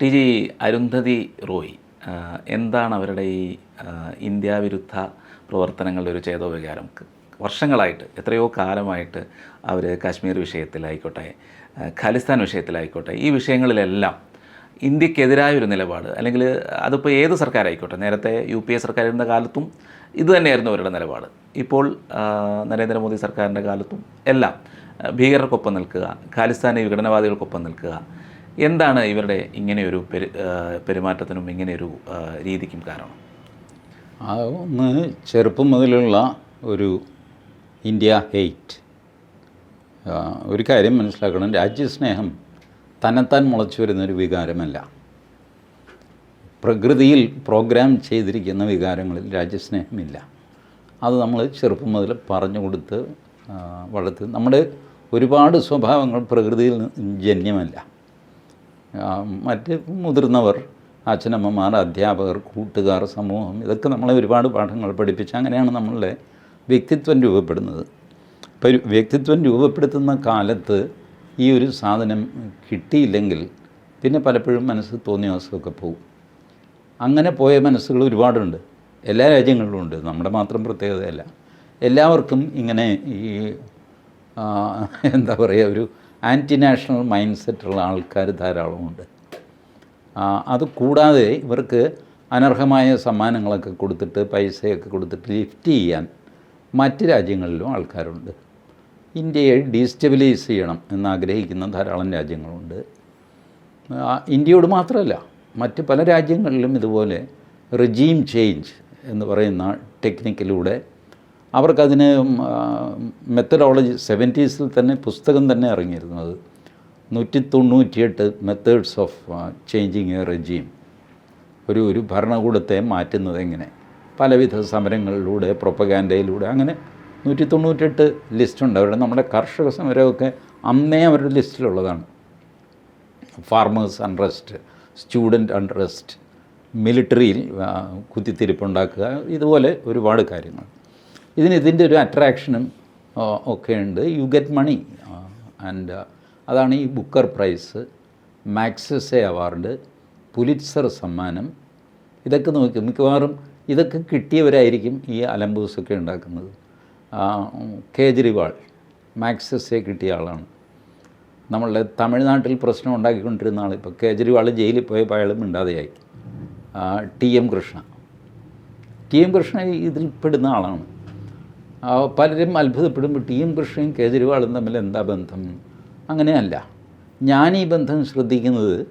T G Arundhati Roy എന്താണ് അവരുടെ ഈ ഇന്ത്യ വിരുദ്ധ പ്രവർത്തനങ്ങളുടെ ഒരു ചേതോവികാരം ക- വർഷങ്ങളായിട്ട് എത്രയോ കാലമായിട്ട് അവർ കാശ്മീർ വിഷയത്തിലായിക്കോട്ടെ ഖാലിസ്ഥാൻ വിഷയത്തിലായിക്കോട്ടെ ഈ വിഷയങ്ങളിലെല്ലാം ഇന്ത്യക്കെതിരായ ഒരു നിലപാട് അല്ലെങ്കിൽ അതിപ്പോൾ ഏത് സർക്കാരായിക്കോട്ടെ നേരത്തെ യു പി എ സർക്കാരിന്റെ കാലത്തും ഇത് തന്നെയായിരുന്നു അവരുടെ നിലപാട്. ഇപ്പോൾ നരേന്ദ്രമോദി സർക്കാരിന്റെ കാലത്തും എല്ലാം ഭീകരർക്കൊപ്പം നിൽക്കുക ഖാലിസ്ഥാനി വിഘടനവാദികൾക്കൊപ്പം നിൽക്കുക എന്താണ് ഇവരുടെ ഇങ്ങനെയൊരു പെരു പെരുമാറ്റത്തിനും ഇങ്ങനെയൊരു രീതിക്കും കാരണം? ആ ഒന്ന് ചെറുപ്പം മുതലുള്ള ഒരു ഇന്ത്യ ഹെയ്റ്റ് ഒരു കാര്യം മനസ്സിലാക്കണം. രാജ്യസ്നേഹം തന്നെത്താൻ മുളച്ചു വരുന്നൊരു വികാരമല്ല. പ്രകൃതിയിൽ പ്രോഗ്രാം ചെയ്തിരിക്കുന്ന വികാരങ്ങളിൽ രാജ്യസ്നേഹമില്ല. അത് നമ്മൾ ചെറുപ്പം മുതൽ പറഞ്ഞു കൊടുത്ത് വളർത്തി. നമ്മുടെ ഒരുപാട് സ്വഭാവങ്ങൾ പ്രകൃതിയിൽ ജന്യമല്ല. മറ്റ് മുതിർന്നവർ അച്ഛനമ്മമാർ അധ്യാപകർ കൂട്ടുകാർ സമൂഹം ഇതൊക്കെ നമ്മളെ ഒരുപാട് പാഠങ്ങൾ പഠിപ്പിച്ച് അങ്ങനെയാണ് നമ്മളുടെ വ്യക്തിത്വം രൂപപ്പെടുന്നത്. ഇപ്പോൾ ഒരു വ്യക്തിത്വം രൂപപ്പെടുത്തുന്ന കാലത്ത് ഈ ഒരു സാധനം കിട്ടിയില്ലെങ്കിൽ പിന്നെ പലപ്പോഴും മനസ്സ് തോന്നിയ അവസ്ഥയൊക്കെ പോകും. അങ്ങനെ പോയ മനസ്സുകൾ ഒരുപാടുണ്ട്. എല്ലാ രാജ്യങ്ങളിലും ഉണ്ട്. നമ്മുടെ മാത്രം പ്രത്യേകതയല്ല. എല്ലാവർക്കും ഇങ്ങനെ ഈ എന്താ പറയുക ഒരു ആന്റി നാഷണൽ മൈൻഡ് സെറ്റുള്ള ആൾക്കാർ ധാരാളമുണ്ട്. അത് കൂടാതെ ഇവർക്ക് അനർഹമായ സമ്മാനങ്ങളൊക്കെ കൊടുത്തിട്ട് പൈസയൊക്കെ കൊടുത്തിട്ട് ലിഫ്റ്റ് ചെയ്യാൻ മറ്റ് രാജ്യങ്ങളിലും ആൾക്കാരുണ്ട്. ഇന്ത്യയെ ഡീസ്റ്റെബിലൈസ് ചെയ്യണം എന്നാഗ്രഹിക്കുന്ന ധാരാളം രാജ്യങ്ങളുണ്ട്. ഇന്ത്യയോട് മാത്രമല്ല മറ്റ് പല രാജ്യങ്ങളിലും ഇതുപോലെ റിജീം ചേഞ്ച് എന്ന് പറയുന്ന ടെക്നിക്കിലൂടെ അവർക്കതിന് മെത്തഡോളജി സെവന്റീസിൽ തന്നെ പുസ്തകം തന്നെ ഇറങ്ങിയിരുന്നത് നൂറ്റി തൊണ്ണൂറ്റിയെട്ട് methods of changing a regime ഒരു ഒരു ഭരണകൂടത്തെ മാറ്റുന്നത് എങ്ങനെ? പലവിധ സമരങ്ങളിലൂടെ പ്രൊപ്പഗാൻഡയിലൂടെ അങ്ങനെ നൂറ്റി തൊണ്ണൂറ്റെട്ട് ലിസ്റ്റുണ്ട് അവരുടെ നമ്മുടെ കർഷക സമരമൊക്കെ അന്നേ അവരുടെ ലിസ്റ്റിലുള്ളതാണ് ഫാർമേഴ്സ് അൺറെസ്റ്റ് സ്റ്റുഡന്റ് അൺറെസ്റ്റ് മിലിറ്ററിയിൽ കുത്തിത്തിരിപ്പുണ്ടാക്കുക ഇതുപോലെ ഒരുപാട് കാര്യങ്ങൾ. ഇതിന് ഇതിന്റെ ഒരു അട്രാക്ഷനും ഒക്കെ ഉണ്ട്. യു ഗെറ്റ് മണി ആൻഡ് അതാണ് ഈ Booker Prize Magsaysay award Pulitzer സമ്മാനം. ഇതൊക്കെ നോക്കി മിക്കവാറും ഇതൊക്കെ കിട്ടിയവരായിരിക്കും ഈ അലമ്പൂസൊക്കെ ഉണ്ടാക്കുന്നത്. കേജ്രിവാൾ മാക്സസെ കിട്ടിയ ആളാണ്. നമ്മളുടെ തമിഴ്നാട്ടിൽ പ്രശ്നം ഉണ്ടാക്കിക്കൊണ്ടിരുന്ന ആൾ ഇപ്പോൾ കേജ്രിവാൾ ജയിലിൽ പോയപ്പോൾ അയാൾ മിണ്ടാതെയായി T M Krishna. T M Krishna ഇതിൽ പെടുന്ന ആളാണ്. പലരും അത്ഭുതപ്പെടും ടി എം കൃഷ്ണയും കേജ്രിവാളും തമ്മിൽ എന്താ ബന്ധം? അങ്ങനെയല്ല. ഞാൻ ഈ ബന്ധം ശ്രദ്ധിക്കുന്നത്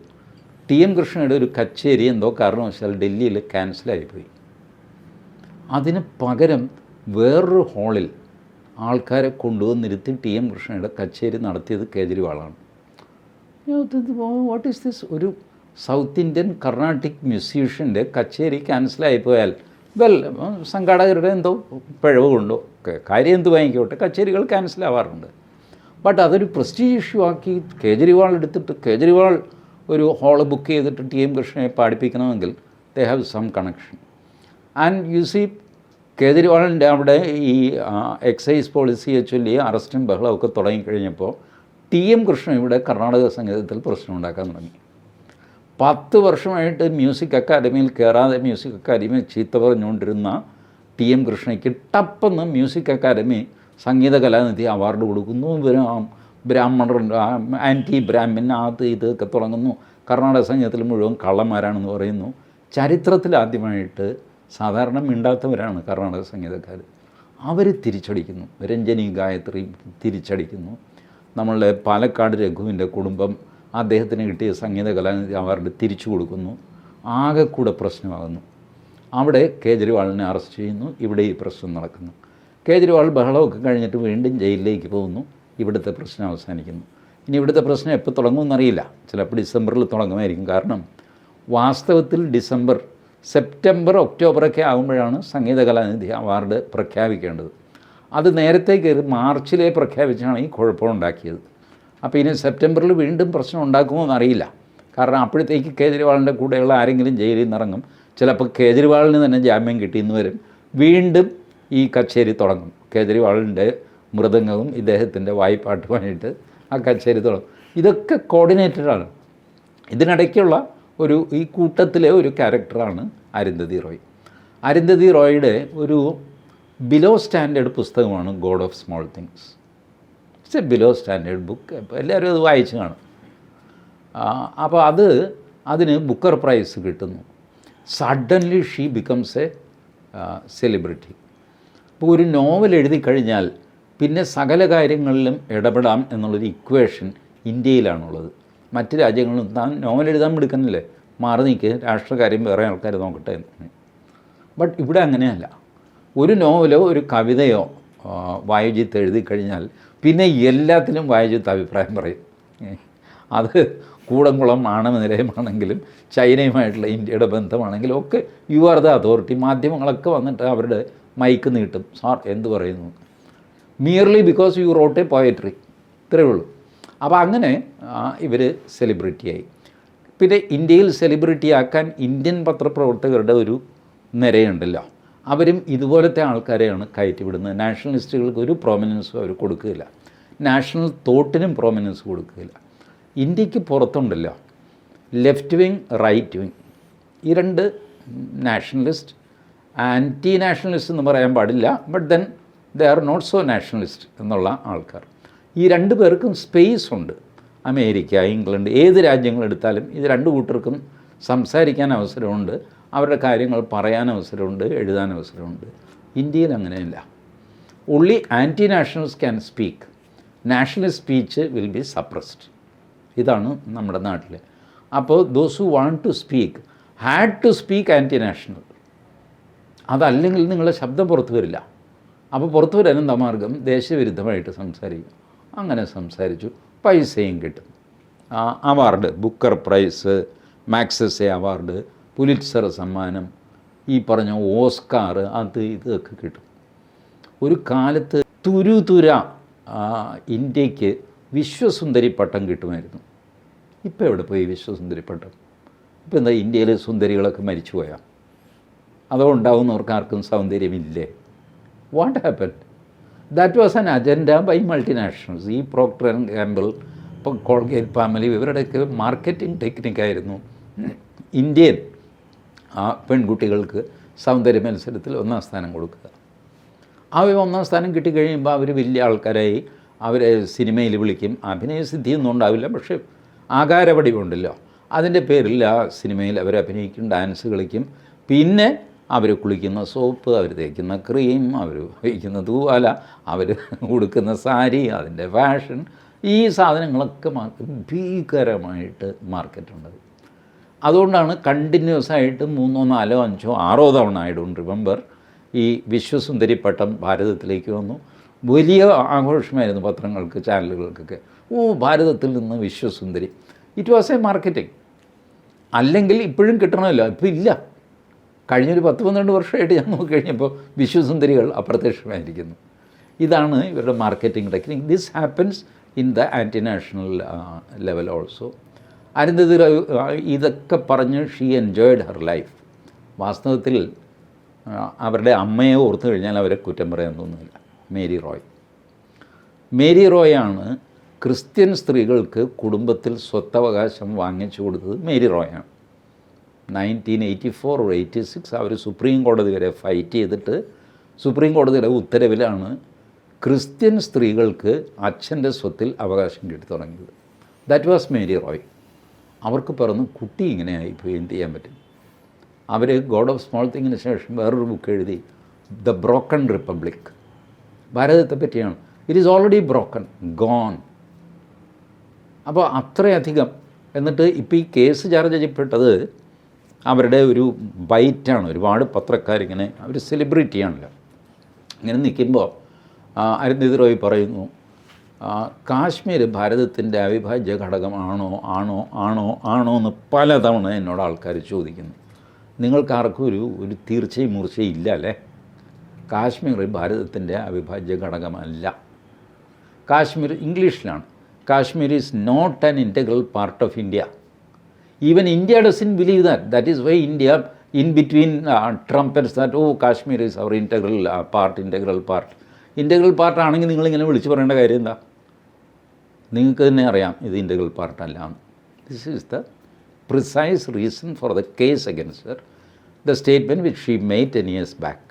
ടി എം കൃഷ്ണയുടെ ഒരു കച്ചേരി എന്തോ കാരണവശാൽ ഡൽഹിയിൽ ക്യാൻസലായിപ്പോയി അതിന് പകരം വേറൊരു ഹാളിൽ ആൾക്കാരെ കൊണ്ടുവന്നിരുത്തി ടി എം കൃഷ്ണയുടെ കച്ചേരി നടത്തിയത് കേജ്രിവാളാണ്. വാട്ട് ഈസ് ദിസ് ഒരു സൗത്ത് ഇന്ത്യൻ കർണാട്ടിക് മ്യൂസീഷ്യന്റെ കച്ചേരി ക്യാൻസലായി പോയാൽ വെൽ സംഘാടകരുടെ എന്തോ പിഴവ് കൊണ്ടോ കാര്യം എന്ത് വാങ്ങിക്കോട്ടെ കച്ചേരികൾ ക്യാൻസലാവാറുണ്ട് ബട്ട് അതൊരു പ്രസ്റ്റീജ് ഇഷ്യൂ ആക്കി കേജ്രിവാൾ എടുത്തിട്ട് കേജ്രിവാൾ ഒരു ഹാൾ ബുക്ക് ചെയ്തിട്ട് ടി എം കൃഷ്ണയെ പാടിപ്പിക്കണമെങ്കിൽ they have some connection and you see കേജ്രിവാളിന്റെ അവിടെ ഈ എക്സൈസ് പോളിസിയെ ചൊല്ലി അറസ്റ്റും ബഹളമൊക്കെ തുടങ്ങിക്കഴിഞ്ഞപ്പോൾ ടി എം കൃഷ്ണ ഇവിടെ കർണാടക സംഗീതത്തിൽ പ്രശ്നം ഉണ്ടാക്കാൻ തുടങ്ങി. പത്ത് വർഷമായിട്ട് മ്യൂസിക് അക്കാദമിയിൽ കയറാതെ മ്യൂസിക് അക്കാദമി ചീത്ത പറഞ്ഞുകൊണ്ടിരുന്ന ടി എം കൃഷ്ണയ്ക്ക് ടപ്പെന്ന് music academy Sangeetha Kalanidhi award കൊടുക്കുന്നു. ബ്രാ- ബ്രാഹ്മണർ ആന്റി ബ്രാഹ്മിൻ അത് ഇതൊക്കെ തുടങ്ങുന്നു. കർണാടക സംഗീതത്തിൽ മുഴുവൻ കള്ളന്മാരാണെന്ന് പറയുന്നു. ചരിത്രത്തിൽ ആദ്യമായിട്ട് സാധാരണ മിണ്ടാത്തവരാണ് കർണാടക സംഗീതക്കാർ അവർ തിരിച്ചടിക്കുന്നു. രഞ്ജനി ഗായത്രി തിരിച്ചടിക്കുന്നു. നമ്മളുടെ പാലക്കാട് രഘുവിന്റെ കുടുംബം അദ്ദേഹത്തിന് കിട്ടിയ സംഗീത കലാനിധി അവാർഡ് തിരിച്ചു കൊടുക്കുന്നു. ആകെ കൂടെ പ്രശ്നമാകുന്നു. അവിടെ കേജ്രിവാളിനെ അറസ്റ്റ് ചെയ്യുന്നു. ഇവിടെ ഈ പ്രശ്നം നടക്കുന്നു. കേജ്രിവാൾ ബഹളമൊക്കെ കഴിഞ്ഞിട്ട് വീണ്ടും ജയിലിലേക്ക് പോകുന്നു. ഇവിടുത്തെ പ്രശ്നം അവസാനിക്കുന്നു. ഇനി ഇവിടുത്തെ പ്രശ്നം എപ്പോൾ തുടങ്ങുമെന്നറിയില്ല ചിലപ്പോൾ ഡിസംബറിൽ തുടങ്ങുമായിരിക്കും. കാരണം വാസ്തവത്തിൽ ഡിസംബർ സെപ്റ്റംബർ ഒക്ടോബറൊക്കെ ആകുമ്പോഴാണ് സംഗീത കലാനിധി അവാർഡ് പ്രഖ്യാപിക്കേണ്ടത്. അത് നേരത്തെ കയറി മാർച്ചിലേ പ്രഖ്യാപിച്ചാണ് ഈ കുഴപ്പമുണ്ടാക്കിയത് അപ്പോൾ ഇനി സെപ്റ്റംബറിൽ വീണ്ടും പ്രശ്നം ഉണ്ടാക്കുമോ എന്നറിയില്ല. കാരണം അപ്പോഴത്തേക്ക് കേജ്രിവാളിന്റെ കൂടെയുള്ള ആരെങ്കിലും ജയിലിൽ നിന്ന് ഇറങ്ങും ചിലപ്പോൾ കേജ്രിവാളിന് തന്നെ ജാമ്യം കിട്ടിയെന്ന് വരും. വീണ്ടും ഈ കച്ചേരി തുടങ്ങും. കേജ്രിവാളിന്റെ മൃദംഗവും ഇദ്ദേഹത്തിന്റെ വായ്പാട്ടുമായിട്ട് ആ കച്ചേരി തുടങ്ങും. ഇതൊക്കെ കോർഡിനേറ്റഡാണ് ഇതിനിടയ്ക്കുള്ള ഒരു ഈ കൂട്ടത്തിലെ ഒരു ക്യാരക്ടറാണ് അരുന്ധതി റോയ്. അരുന്ധതി റോയുടെ ഒരു ബിലോ സ്റ്റാൻഡേർഡ് പുസ്തകമാണ് God of Small Things it's a below standard book എല്ലാവരും അത് വായിച്ച് കാണും. അപ്പോൾ അത് അതിന് ബുക്കർ പ്രൈസ് കിട്ടുന്നു. Suddenly she becomes a celebrity ഇപ്പോൾ ഒരു നോവൽ എഴുതി കഴിഞ്ഞാൽ പിന്നെ സകല കാര്യങ്ങളിലും ഇടപെടാം എന്നുള്ളൊരു ഇക്വേഷൻ ഇന്ത്യയിലാണുള്ളത്. മറ്റ് രാജ്യങ്ങളിലും താൻ നോവൽ എഴുതാൻ എടുക്കുന്നില്ലേ മാറി നിൽക്കുക രാഷ്ട്രകാര്യം വേറെ ആൾക്കാർ നോക്കട്ടെ എന്ന്. ബട്ട് ഇവിടെ അങ്ങനെയല്ല. ഒരു നോവലോ ഒരു കവിതയോ വായുജിത്ത് എഴുതി കഴിഞ്ഞാൽ പിന്നെ എല്ലാത്തിനും വായിച്ചിട്ട് അഭിപ്രായം പറയും. അത് കൂടംകുളം ആണവനിലയമാണെങ്കിലും ചൈനയുമായിട്ടുള്ള ഇന്ത്യയുടെ ബന്ധമാണെങ്കിലും ഒക്കെ യു ആർ ദ അതോറിറ്റി മാധ്യമങ്ങളൊക്കെ വന്നിട്ട് അവരുടെ മൈക്ക് നീട്ടും. സാർ എന്ത് പറയുന്നു? Merely because you wrote a poetry ഇത്രയേ ഉള്ളൂ. അപ്പോൾ അങ്ങനെ ഇവർ സെലിബ്രിറ്റിയായി പിന്നെ ഇന്ത്യയിൽ സെലിബ്രിറ്റി ആക്കാൻ ഇന്ത്യൻ പത്രപ്രവർത്തകരുടെ ഒരു നിരയുണ്ടല്ലോ. അവരും ഇതുപോലത്തെ ആൾക്കാരെയാണ് കയറ്റിവിടുന്നത്. നാഷണലിസ്റ്റുകൾക്ക് ഒരു പ്രോമിനൻസും അവർ കൊടുക്കുകയില്ല. നാഷണൽ തോട്ടിനും പ്രോമിനൻസ് കൊടുക്കുകയില്ല. ഇന്ത്യയ്ക്ക് പുറത്തുണ്ടല്ലോ. ലെഫ്റ്റ് വിങ് റൈറ്റ് വിങ് ഈ രണ്ട് നാഷണലിസ്റ്റ് ആന്റി നാഷണലിസ്റ്റ് എന്ന് പറയാൻ പാടില്ല. But then they are not so nationalist എന്നുള്ള ആൾക്കാർ. ഈ രണ്ട് പേർക്കും സ്പേസ് ഉണ്ട്. അമേരിക്ക ഇംഗ്ലണ്ട് ഏത് രാജ്യങ്ങളെടുത്താലും ഇത് രണ്ട് കൂട്ടർക്കും സംസാരിക്കാൻ അവസരമുണ്ട്. അവരുടെ കാര്യങ്ങൾ പറയാൻ അവസരമുണ്ട് എഴുതാൻ അവസരമുണ്ട്. ഇന്ത്യയിൽ അങ്ങനെയല്ല. ഉള്ളി anti nationals can speak nationalist speech will be suppressed ഇതാണ് നമ്മുടെ നാട്ടിൽ അപ്പോൾ those who want to speak had to speak anti national അതല്ലെങ്കിൽ നിങ്ങളുടെ ശബ്ദം പുറത്തു വരില്ല. അപ്പോൾ പുറത്തു വരാൻ എന്താ മാർഗം? ദേശവിരുദ്ധമായിട്ട് സംസാരിക്കും അങ്ങനെ സംസാരിച്ചു. പൈസയും കിട്ടും. Award Booker Prize Magsaysay award Pulitzer സമ്മാനം ഈ പറഞ്ഞ ഓസ്കാർ അത് ഇതൊക്കെ കിട്ടും. ഒരു കാലത്ത് തുരുതുര ഇന്ത്യയ്ക്ക് വിശ്വസുന്ദരി പട്ടം കിട്ടുമായിരുന്നു. ഇപ്പോൾ എവിടെ പോയി വിശ്വസുന്ദരി പട്ടം? ഇപ്പോൾ എന്താ ഇന്ത്യയിലെ സുന്ദരികളൊക്കെ മരിച്ചു പോയാൽ അതോ ഉണ്ടാവുന്നവർക്ക് ആർക്കും സൗന്ദര്യമില്ലേ? What happen that was an agenda by multinationals ഈ പ്രോക്ടർ ആൻഡ് ഗാമ്പിൾ ഇപ്പോൾ കോൾഗേറ്റ് ഫാമിലി ഇവരുടെയൊക്കെ മാർക്കറ്റിംഗ് ടെക്നിക്കായിരുന്നു ഇന്ത്യൻ ആ പെൺകുട്ടികൾക്ക് സൗന്ദര്യ മത്സരത്തിൽ ഒന്നാം സ്ഥാനം കൊടുക്കുക. ഒരു ഒന്നാം സ്ഥാനം കിട്ടിക്കഴിയുമ്പോൾ അവർ വലിയ ആൾക്കാരായി അവരെ സിനിമയിൽ വിളിക്കും. അഭിനയ സിദ്ധിയൊന്നും ഉണ്ടാവില്ല. പക്ഷേ ആകാരപടിവുണ്ടല്ലോ. അതിന്റെ പേരിൽ ആ സിനിമയിൽ അവർ അഭിനയിക്കും ഡാൻസ് കളിക്കും. പിന്നെ അവർ കുളിക്കുന്ന സോപ്പ് അവർ തേക്കുന്ന ക്രീം അവർ ഉപയോഗിക്കുന്ന തൂവാല അവർ ഉടുക്കുന്ന സാരി അതിന്റെ ഫാഷൻ ഈ സാധനങ്ങളൊക്കെ ഭീകരമായിട്ട് മാർക്കറ്റുണ്ട്. അതുകൊണ്ടാണ് കണ്ടിന്യൂസ് ആയിട്ട് മൂന്നോ നാലോ അഞ്ചോ ആറോ തവണ ഐ ഡോണ്ട് റിമെമ്പർ ഈ വിശ്വസുന്ദരി പട്ടം ഭാരതത്തിലേക്ക് വന്നു. വലിയ ആഘോഷമായിരുന്നു പത്രങ്ങൾക്ക് ചാനലുകൾക്കൊക്കെ. ഓ ഭാരതത്തിൽ നിന്ന് വിശ്വസുന്ദരി. ഇറ്റ് വാസ് എ മാർക്കറ്റിംഗ് അല്ലെങ്കിൽ ഇപ്പോഴും കിട്ടണമല്ലോ ഇപ്പോൾ ഇല്ല. കഴിഞ്ഞൊരു പത്ത് പന്ത്രണ്ട് വർഷമായിട്ട് ഞാൻ നോക്കിക്കഴിഞ്ഞപ്പോൾ വിശ്വസുന്ദരികൾ അപ്രത്യക്ഷമായിരിക്കുന്നു. ഇതാണ് ഇവരുടെ marketing technique this happens in the anti national level also Arundhati ഇതൊക്കെ പറഞ്ഞ് ഷീ എൻജോയ്ഡ് ഹർ ലൈഫ് വാസ്തവത്തിൽ അവരുടെ അമ്മയെ ഓർത്തു കഴിഞ്ഞാൽ അവരെ കുറ്റം പറയാൻ മേരി റോയ്. മേരി റോയാണ് ക്രിസ്ത്യൻ സ്ത്രീകൾക്ക് കുടുംബത്തിൽ സ്വത്തവകാശം വാങ്ങിച്ചു കൊടുത്തത് Mary റോയാണ്. Nineteen eighty four eighty six അവർ സുപ്രീം കോടതി വരെ ഫൈറ്റ് ചെയ്തിട്ട് സുപ്രീം കോടതിയുടെ ഉത്തരവിലാണ് ക്രിസ്ത്യൻ സ്ത്രീകൾക്ക് അച്ഛന്റെ സ്വത്തിൽ അവകാശം കിട്ടി തുടങ്ങിയത്. That was Mary Roy. അവർക്ക് പറഞ്ഞ് കുട്ടി ഇങ്ങനെയായി ഇപ്പോൾ എന്ത് ചെയ്യാൻ പറ്റും? അവർ ഗോഡ് ഓഫ് സ്മോൾ തിങ്ങിന് ശേഷം വേറൊരു ബുക്ക് എഴുതി ദ ബ്രോക്കൺ റിപ്പബ്ലിക് ഭാരതത്തെ പറ്റിയാണ്. It is already broken gone അപ്പോൾ അത്രയധികം എന്നിട്ട് ഇപ്പോൾ ഈ കേസ് ചാർജ് ചെയ്യപ്പെട്ടത് അവരുടെ ഒരു ബൈറ്റാണ് ഒരുപാട് പത്രക്കാരിങ്ങനെ അവർ സെലിബ്രിറ്റിയാണല്ലോ ഇങ്ങനെ നിൽക്കുമ്പോൾ അരുന്ധതി റോയ് പറയുന്നു കാശ്മീർ ഭാരതത്തിന്റെ അവിഭാജ്യ ഘടകമാണോ ആണോ ആണോ ആണോ എന്ന് പലതവണ എന്നോട് ആൾക്കാർ ചോദിക്കുന്നു. നിങ്ങൾക്കാർക്കും ഒരു ഒരു തീർച്ചയും മൂർച്ചയും ഇല്ല അല്ലേ? കാശ്മീർ ഭാരതത്തിന്റെ അവിഭാജ്യ ഘടകമല്ല. കാശ്മീർ ഇംഗ്ലീഷിലാണ്. Kashmir is not an integral part of India even India doesn't believe that that is why India in between ട്രംപൻസ് that oh Kashmir is our integral part integral part integral പാർട്ടാണെങ്കിൽ നിങ്ങളിങ്ങനെ വിളിച്ച് പറയേണ്ട കാര്യം എന്താ? നിങ്ങൾക്ക് തന്നെ അറിയാം ഇത് integral പാർട്ടല്ല this is the precise reason for the case against the statement which she made ten years back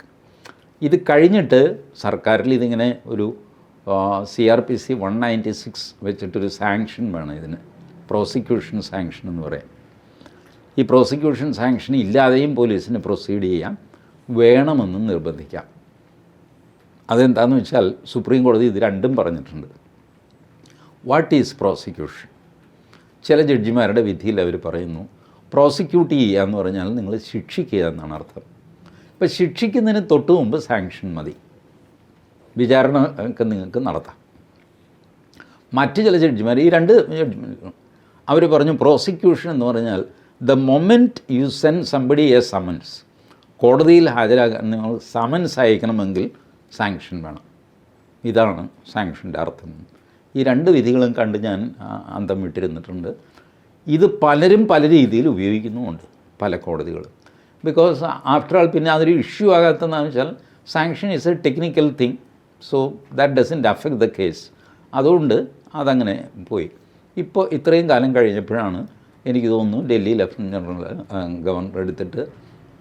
ഇത് കഴിഞ്ഞിട്ട് സർക്കാരിൽ ഇതിങ്ങനെ ഒരു C R P C one ninety six വെച്ചിട്ടൊരു സാങ്ഷൻ വേണം ഇതിന്. പ്രോസിക്യൂഷൻ സാങ്ഷൻ എന്ന് പറയാം. ഈ പ്രോസിക്യൂഷൻ സാങ്ഷൻ ഇല്ലാതെയും പോലീസിന് പ്രൊസീഡ് ചെയ്യാം. വേണമെന്ന് നിർബന്ധിക്കാം. അതെന്താണെന്ന് വെച്ചാൽ സുപ്രീം കോടതി ഇത് രണ്ടും പറഞ്ഞിട്ടുണ്ട്. വാട്ട് ഈസ് പ്രോസിക്യൂഷൻ ചില ജഡ്ജിമാരുടെ വിധിയിൽ അവർ പറയുന്നു പ്രോസിക്യൂട്ട് ചെയ്യുക എന്ന് പറഞ്ഞാൽ നിങ്ങൾ ശിക്ഷിക്കുക എന്നാണ് അർത്ഥം. ഇപ്പം ശിക്ഷിക്കുന്നതിന് തൊട്ട് മുമ്പ് സാങ്ഷൻ മതി. വിചാരണ ഒക്കെ നിങ്ങൾക്ക് നടത്താം. മറ്റ് ചില ജഡ്ജിമാർ ഈ രണ്ട് ജഡ്ജിമാർ അവർ പറഞ്ഞു പ്രോസിക്യൂഷൻ എന്ന് പറഞ്ഞാൽ the moment you send somebody a summons കോടതിയിൽ ഹാജരാകാൻ നിങ്ങൾ സമൻസ് അയക്കണമെങ്കിൽ സാങ്ഷൻ വേണം. ഇതാണ് സാങ്ഷന്റെ അർത്ഥം. ഈ രണ്ട് വിധികളും കണ്ട് ഞാൻ അന്തം വിട്ടിരുന്നിട്ടുണ്ട്. ഇത് പലരും പല രീതിയിൽ ഉപയോഗിക്കുന്നുമുണ്ട് പല കോടതികൾ ബിക്കോസ് ആഫ്റ്റർ ആൾ പിന്നെ അതൊരു ഇഷ്യൂ ആകാത്തതെന്ന് വെച്ചാൽ sanction is a technical thing so that doesn't affect the case അതുകൊണ്ട് അതങ്ങനെ പോയി. ഇപ്പോൾ ഇത്രയും കാലം കഴിഞ്ഞപ്പോഴാണ് എനിക്ക് തോന്നുന്നു ഡൽഹി ലഫ്റ്റനന്റ് ജനറൽ ഗവർണർ എടുത്തിട്ട്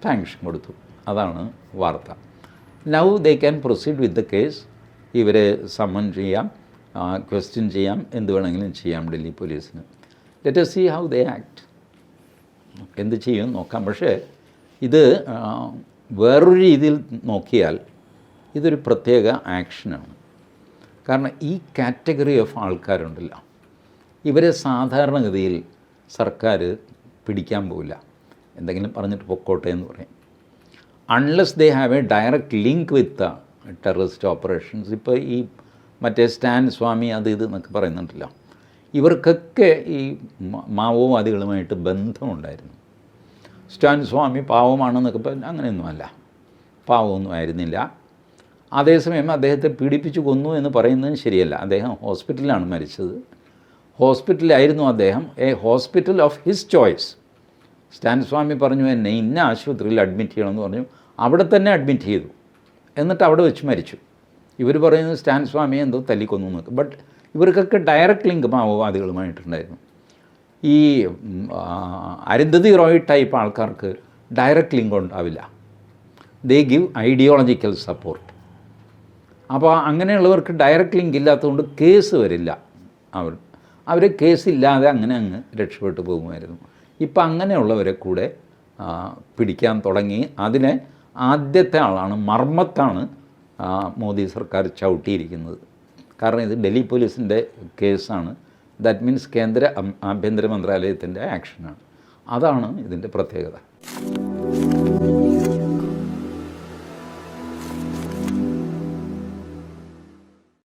സാങ്ഷൻ കൊടുത്തു. അതാണ് വാർത്ത. Now they can proceed with the case ഇവരെ സമ്മൺ ചെയ്യാം ക്വസ്റ്റ്യൻ ചെയ്യാം എന്ത് വേണമെങ്കിലും ചെയ്യാം ഡൽഹി പോലീസിന്. Let see how they act എന്ത് ചെയ്യും നോക്കാം. പക്ഷേ ഇത് വേറൊരു രീതിയിൽ നോക്കിയാൽ ഇതൊരു പ്രത്യേക ആക്ഷനാണ്. കാരണം ഈ കാറ്റഗറി ഓഫ് ആൾക്കാരുണ്ടല്ലോ. ഇവരെ സാധാരണഗതിയിൽ സർക്കാർ പിടിക്കാൻ പോവില്ല. എന്തെങ്കിലും പറഞ്ഞിട്ട് പൊക്കോട്ടെ എന്ന് പറയും. Unless they have a direct link with terrorist operations ഇപ്പോൾ ഈ മറ്റേ സ്റ്റാൻ സ്വാമി അത് ഇത് എന്നൊക്കെ പറയുന്നുണ്ടല്ലോ. ഇവർക്കൊക്കെ ഈ മാവോവാദികളുമായിട്ട് ബന്ധമുണ്ടായിരുന്നു. സ്റ്റാൻ സ്വാമി പാവമാണെന്നൊക്കെ പറഞ്ഞാൽ അങ്ങനെയൊന്നുമല്ല. പാവമൊന്നും ആയിരുന്നില്ല. അതേസമയം അദ്ദേഹത്തെ പീഡിപ്പിച്ചു കൊന്നു എന്ന് പറയുന്നതും ശരിയല്ല. അദ്ദേഹം ഹോസ്പിറ്റലിലാണ് മരിച്ചത്. ഹോസ്പിറ്റലിലായിരുന്നു അദ്ദേഹം. A hospital of his choice. Stan Swamy പറഞ്ഞു എന്നെ ഇന്ന ആശുപത്രിയിൽ അഡ്മിറ്റ് ചെയ്യണമെന്ന് പറഞ്ഞു. അവിടെ തന്നെ അഡ്മിറ്റ് ചെയ്തു. എന്നിട്ട് അവിടെ വെച്ച് മരിച്ചു. ഇവർ പറയുന്നത് സ്റ്റാൻ സ്വാമിയെ എന്തോ തല്ലിക്കൊന്നു എന്നൊക്കെ. ബട്ട് ഇവർക്കൊക്കെ ഡയറക്റ്റ് ലിങ്ക് മാവോവാദികളുമായിട്ടുണ്ടായിരുന്നു. ഈ അരുന്ധതി റോയ് ടൈപ്പ് ആൾക്കാർക്ക് ഡയറക്റ്റ് ലിങ്ക് ഉണ്ടാവില്ല. ദേ ഗിവ് ഐഡിയോളജിക്കൽ സപ്പോർട്ട് അപ്പോൾ അങ്ങനെയുള്ളവർക്ക് ഡയറക്റ്റ് ലിങ്ക് ഇല്ലാത്തതുകൊണ്ട് കേസ് വരില്ല. അവർ അവർ കേസില്ലാതെ അങ്ങനെ അങ്ങ് രക്ഷപ്പെട്ടു പോകുമായിരുന്നു. ഇപ്പം അങ്ങനെയുള്ളവരെ കൂടെ പിടിക്കാൻ തുടങ്ങി. അതിനെ ആദ്യത്തെ ആളാണ് മർമ്മത്താണ് മോദി സർക്കാർ ചവിട്ടിയിരിക്കുന്നത്. കാരണം ഇത് ഡൽഹി പോലീസിന്റെ കേസാണ്. ദാറ്റ് മീൻസ് കേന്ദ്ര ആഭ്യന്തര മന്ത്രാലയത്തിന്റെ ആക്ഷനാണ്. അതാണ് ഇതിന്റെ പ്രത്യേകത.